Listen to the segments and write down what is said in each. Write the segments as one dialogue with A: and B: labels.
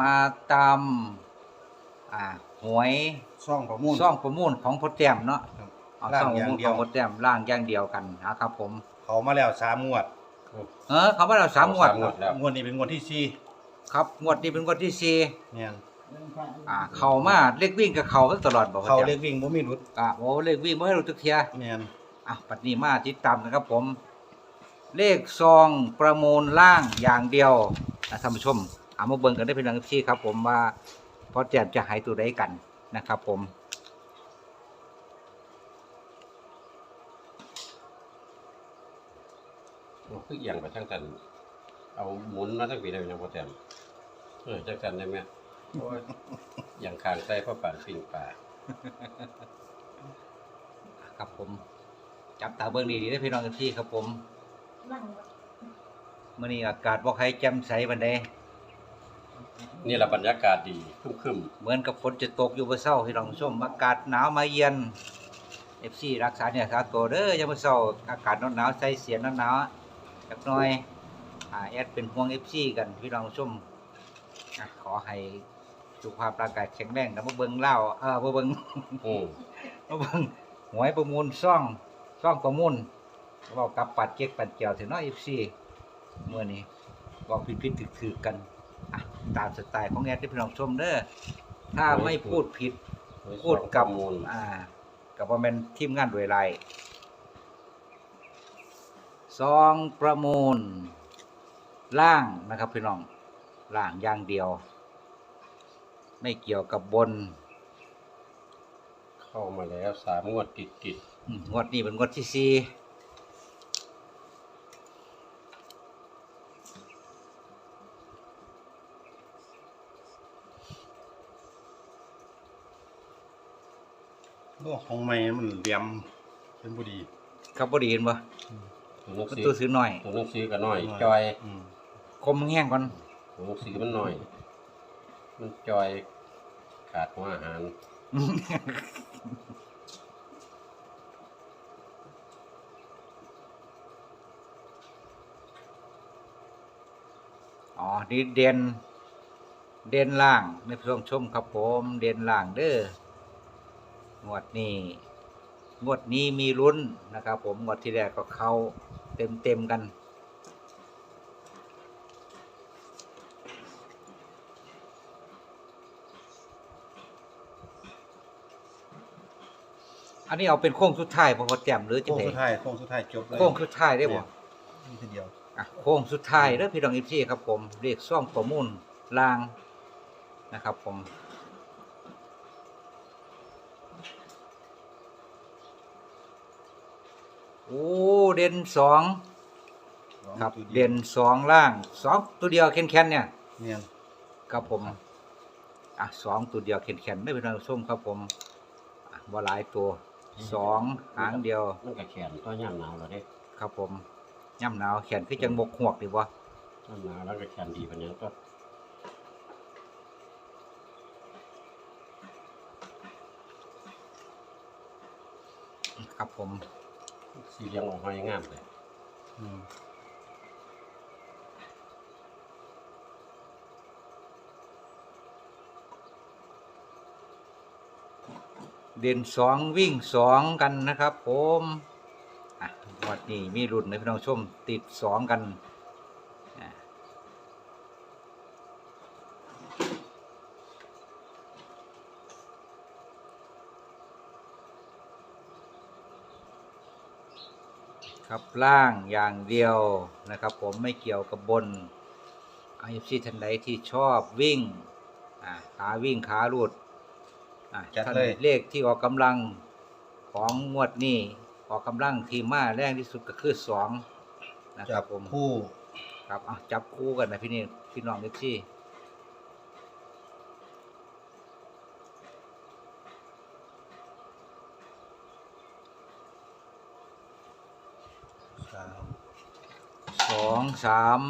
A: มาตามอ่าหวย
B: ซ่องประมูล
A: ซ่องประมูลของพดแต้มเนาะ
B: ครับ
A: เอา
B: ล่าง
A: ซ่องประ
B: อย่าง
A: มูล
B: เดี
A: ข
B: ยว
A: องพดแต้มล่างอย่างเดียวกันนะครับผม
B: เขามาแล้วสามงวด
A: เออเขาว่าเราสามงวด
C: สามงวด แล้ว
B: งวดนี้เป็นงวดที่สี่
A: ครับงวดนี้เป็นงวดที่สี่
B: เนี่ย
A: อ่าเข้ามาเลขวิ่งกับเขาตลอดบอก
B: เขา
A: ว่า
B: เรียกวิ่งบ่มีรุด
A: อ่าโอ้เลขวิ่งไม่ให้รู้ทุกเทีย
B: เนี่ย
A: อะปัดนี้มาติดตามกันครับผม เลขซองประมูลล่างอย่างเดียวนะท่านผู้ชม เอามาเบิ่งกันได้เป็นดังที่ครับ ผมว่าพอแจมจะหายตัวใดกันนะครับ ผม
C: มันคือเอียงไปทั้งกัน เอาหมุนมาทั้งปีได้ไหมนะพ่อแต้มเออจังกันได้ไหมโอ้ยอย่างคางใส่พ่อป่านปิงป่า
A: ครับผม จับตาเบิ่งดีๆได้พี่น้องกันที่ครับ ผมมื่อนี้อากาศบ่ใครแจ่มใสบันได
C: นี่แหละบรรยากาศดีครึม
A: เหมือนกับฝนจะตกอยู่บ่เช้าพี่น้องผู้ชมอากาศหนาวมาเยือน FC รักษาเนี่ยรักษาตัวเด้ออย่ามาเช้าอากาศหนาวๆใส่เสียงหนาวๆจักหน่อยอ่าแอดเป็นห่วง FC กันพี่น้องผู้ชมอะขอให้สุขภาพร่างกายแข็งแรงแล้วมาเบิ่งเล่าเออมาเบิ่ง
C: ๆอืม
A: มาเบิ่งหวยประมูลซ่องซ่องประมูลเว้ากับปัดเจ๊กปัดเจียวถึงน้อย FC มื้อนี้บอกผิดๆถูกๆกันอะ ตามสไตล์ของแอดที่พี่น้องชมเด้อถ้าไม่พูดผิดพูดกับ
C: มูล
A: อ่า กับว่าแม่นทีมงานด้วยไรซองประมูล ล่างนะครับพี่น้องล่างอย่างเดียว ไม่เกี่ยวกับบน
C: เข้ามาแล้วสามงวดติดติด
A: อืมงวดนี้เป็นงวดที่สี่
B: โลกของใหม่มันเหลี่ยมเป็นบ่ดี
A: ครับบ่ไดีเห็นบ่
C: ๆตัวหนัง
A: มัน
C: สือ
A: ตัวซื้อหน่อย
C: ตัวหนังสือก็น้อย จอย
B: อืม
A: คมแห้งก่อน
C: ตัวหนังสือมันน้อย มันจอย ขาดหัวอาหาร
A: อ๋อนี่เด่นเด่นล่างในผู้ชมชมครับผม เด่นล่างเด้อ งวดนี้งวดนี้มีลุ้นนะครับ ผมงวดที่แรกก็เข้าเต็มเต็มๆกัน อันนี้เอาเป็นโค้งสุดท้ายพอพอแจ่มหรือจะ
B: โค้ง
A: ไง
B: สุดท้ายโค้งสุดท้ายจบเลย
A: โค้งสุดท้ายได้บ่
B: นี่ทีเดียว
A: อะโค้งสุดท้ายเด้อพี่น้องอีพี่ครับผมเรียกซ่อมประมูลลางนะครับผม โอ้เด่นสองครับ
B: ตัวดียว
A: เด่นสองล่างสองตัวเดียวแข็งๆเนี่ย
B: เนี่ย
A: ครับผมอะสองตัวเดียวแข็งๆไม่เป็นไรส้มครับผมอะบ่หลายตัวสองหางเดียว
C: มันก็แขนก็ย่ำหนาวแล้วเด้
A: ครับผมย่ำหนาวแขนคือจังบกหวกดีวะ
C: ย่ำหนาวแล้วก็แขนดีปานนี้ก็
A: ครับผม
C: สีเหลียงออกมอยงงามเลย
B: อืม
A: เด่นสองวิ่งสองกันนะครับผมอะวันนี้มีรุ่นในพี่น้องชมติดสองกัน ครับล่างอย่างเดียวนะครับ ผมไม่เกี่ยวกับบนไอฟซีทันใดที่ชอบวิ่งอะขาวิ่งขาลูดอะ
B: จัด
A: ท่าน
B: เลย
A: เลขที่ออกกำลังของงวดนี้ออกกำลังทีมมาแรงที่สุดก็คือสองนะค
B: จั
A: รั
B: บบ
A: ผม
B: คู่
A: ครับอะจับคู่กันนะพี่นี่พี่น้องเล็กซี่
B: สาม
A: ส องสาม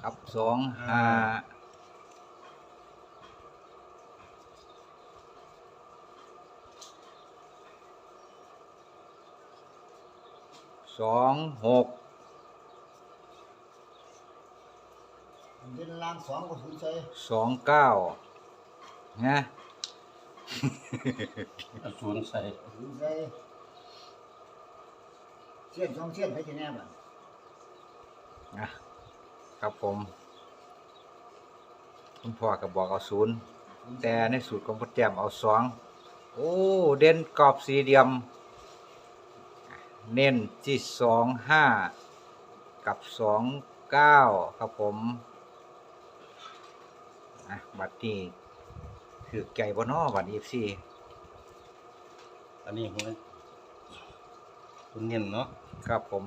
A: ครับสองห้าสองหก
D: เดินล่างสองก็ศูนย์ใส่
A: สองเก้านะ
C: เอาศูนย์ใส่
D: ศูนย์ใส่ เส้นสองเส้นไปที่แน่บ้าน
A: นะครับผม คุณพ่อก็บอกเอาศูนย์แต่ในสูตรของพ่อแจ่มเอาสองโอ้ เด่นกรอบสี่เหลี่ยม เน้นที่สองห้ากับสองเก้าครับผมอะบัตรนี้ถือไก่บนนอบัตรเอฟซี
B: อันนี้หัว คุณเนียนเนาะ
A: ครับผม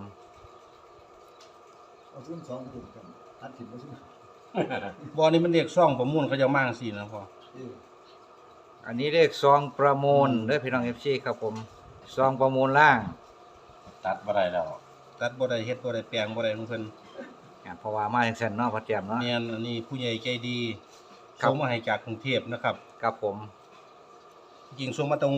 D: เอาศูนย์สองถูกกันตัดถิ่นไปศูนย์
B: บอนี่มันเรียกซ่องประมูลเขาจะมางสินะพ่อ
D: เออ
A: อันนี้เลขซองประมูลเด้อพี่น้องเอฟซีครับผมซองประมูลล่าง
C: ตัดบ่ได้แล้ว
B: ตัดบ่ได้เฮ็ดบ่ได้แปลงบ่ได้ของเพิ่น
A: อะเพราะว่ามาจังซั่นเนาะพ่อแจ่มเนาะ
B: แม่นอันนี้ผู้ใหญ่ใจดี
A: ครับ
B: ส่งมาให้จากกรุงเทพนะครับ
A: ครับผม
B: จริงส่งมาตรง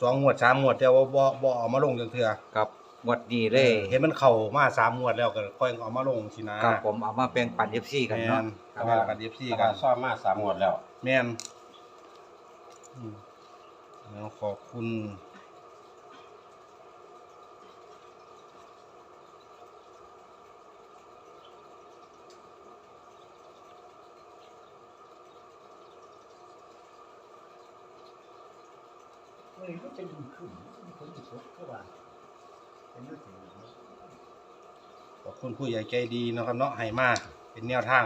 B: สองงวดสามงวดแต่ว่าบ่บ่เอามาลงจังเทื่อ
A: กับงวดนี้เลย
B: เห็นมันเข้ามาสามงวดแล้วก็ค่อยเอามาลงสินะครับ
A: ผมเอามาแบ่งปันเอฟซีกัน
B: แม่
A: เนาะ
B: น
A: ครั
B: เอา
A: บ
B: มากัน FC
C: ที่
B: กั
C: กันนซ่อมมาสามงวดแล้ว
B: แม่นอืมแล้วขอบคุณ
D: เฮ้ยก็จะดึงขึ้นมีคนติดรถเข้ามาเป็นเรื่องจริง
B: ขอบคุณผู้ใหญ่ใจดีเนาะครับเนาะให้มาเป็นแนวทาง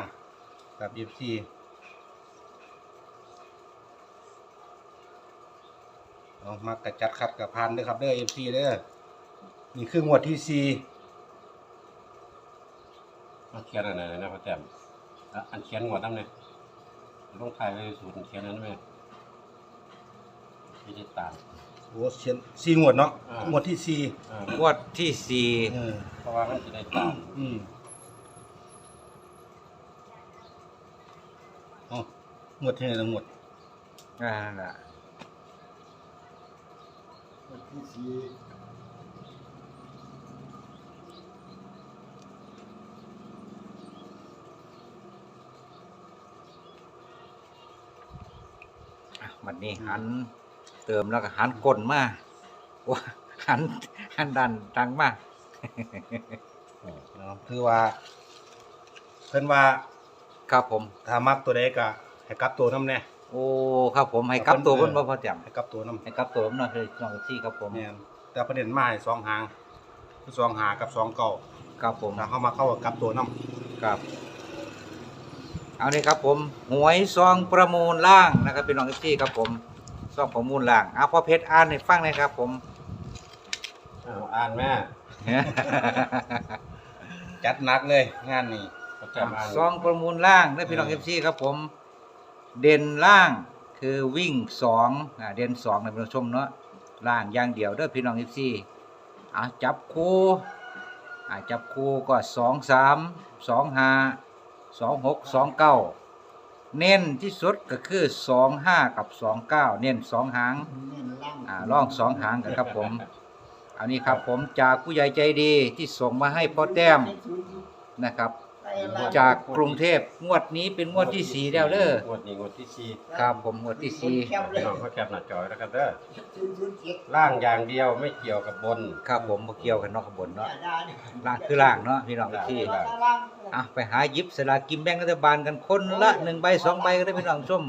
B: กับ FC เอามากระจัดขัดกับพันด้อครับเด้อ FC เด้อนี่คืองวดที่สี่
C: มาเขียนอันไหนะพ่อแจ่มอันเขียนงวดนำเนี่ยลงท้ายไว้ศูนย์เขียนนั้นแม่ ที่ติดตาม
B: โอ้เชียนสี่งวดเนาะ
C: อ่าง
B: วดที่สี่
C: เออง
A: วดที่สี่
B: เออ
C: เพราะว่ามันสิได้ตาม
B: อืมอ๋อหมดที่ไหนละหมด
A: อ่านั่นล่ะ
D: วันที่สี่
A: อะบัดนี้หัน เติมแล้วก็หันก้นมาว่าหันหันดันดังมาก
B: เนาะคือว่า เพิ่นว่า
A: ครับผม
B: ถ้ามักตัวใดก็ให้กลับตัวน้ำแน่
A: โอ้ครับผมให้กลับตัวเพิ่นบ่พอแจ่ม
B: ให้กลับตัวน้ำ
A: ให้กลับตัวผมหน่อยคือน้องเอฟซีครับผม
B: แม่นแต่ประเด็นมาให้สองหางคือสองหากับสองเก่า
A: ครับผม
B: ถ้าเข้ามาเข้ากับกลับตัวน้
A: ครับเอาเลยครับผมหวยซองประมูลล่างนะครับเป็นน้องเอฟซีครับผม ซองประมูลล่างเอาพ่อเพชรอ่านให้ฟังหนะครับ ผม
C: อ้าวอ่านแม่ำ
B: จัดหนักเลย งานนี้
C: พ่อแจ่มอ่าน
A: ซองประมูลล่างได้พี่น้อง
B: เอ
A: เอ
B: อ
A: ฟซีครับผม เด่นล่างคือวิ่งสองอ่าเด่นสองนะพี่น้องชมเนาะล่างอย่างเดียวเด้อพี่น้องเอฟซีอะจับคู่อะจับคู่ก็สองสามสองห้าสองหกสองเก้า เน้นที่สุดก็คือสองห้ากับสองเก้าเน้นสองหาง
D: เน้นล่าง
A: อ่าล่องสองหางกันครับผม อันนี้ครับผมจากผู้ใหญ่ใจดีที่ส่งมาให้พ่อแต้มนะครับ จากกรุงเทพงวดนี้เป็นงวดที่สี่แล้วเด้อง
C: วดนี้งวดที่สี่
A: ครับผมงวดที่สี่
C: พี่น้องเขาแคปหน้าจอยแล้วกันเด้อ
D: ศูนย์ศูนย์เจ็ด
C: ล่างอย่างเดียวไม่เกี่ยวกับบน
A: ครับผมบ่เกี่ยวกันเนาะขางบวนเนาะ
D: ได้เนี่ย
A: ล่างคือล่างเนาะพี่น้องที่
D: ล่างล่าง
A: อะไปหาหยิบสลากกินแบ่งรัฐบาลกันคนละหนึ่งใบสองใบก็ได้พี่น้องชม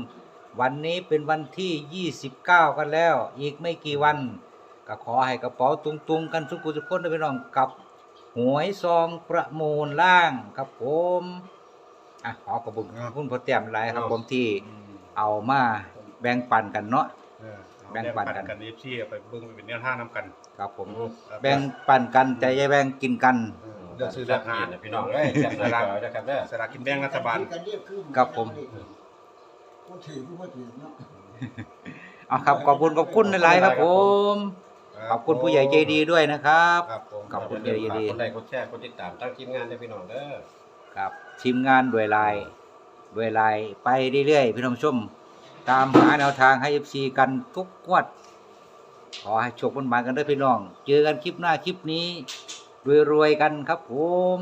A: วันนี้เป็นวันที่ 29 กันแล้ว อีกไม่กี่วัน ก็ขอให้กระเป๋าตุงๆ กันทุกคนทุกคนได้พี่น้องกับ หวยซองประมูลล่างครับผมอะขอขอบคุณคุณพ่อแต้มหลายครับผมที่เอามาแบ่งปันกันเนาะ
B: เออเอา
A: แบ่งปันกัน
B: กัน FC ไปเบิ่งไปเป็นแนวทางนํกัน
A: ครับผม
C: อืม
A: แบ่งปันกันแต่อย่าแบ่งกินกัน
B: เออเลือกซื้อ
C: เลื
B: เลื
C: อ
B: อกก
C: หา
B: หา
C: พี่น้องเอ้ยแคปหน้าจอยแล้วกันเด้อ
B: สลากกินแบ่งรัฐบาล
A: ครับผม
D: กูถือกูไม่ถือเนาะ
A: เอาครับขอบคุณขอบคุณหลายๆครับผม ขอบคุณผู้ใหญ่ใจดีด้วยนะครับ
B: ครับผม
A: ขอบคุณ
C: เดี๋ยว
A: ยินดี
C: ฝากคนใดกดแชร์กดติดตามตั้งทีมงานได้พี่น้องเด้อ
A: ครับทีมงานด้วยไลน์ด้วยไลน์ไปเรื่อยๆพี่น้องชม ตามหาแนวทางให้ FC กันทุกงวด ขอให้โชคมันมากันด้วยพี่น้อง เจอกันคลิปหน้าคลิปนี้รวยๆกันครับผม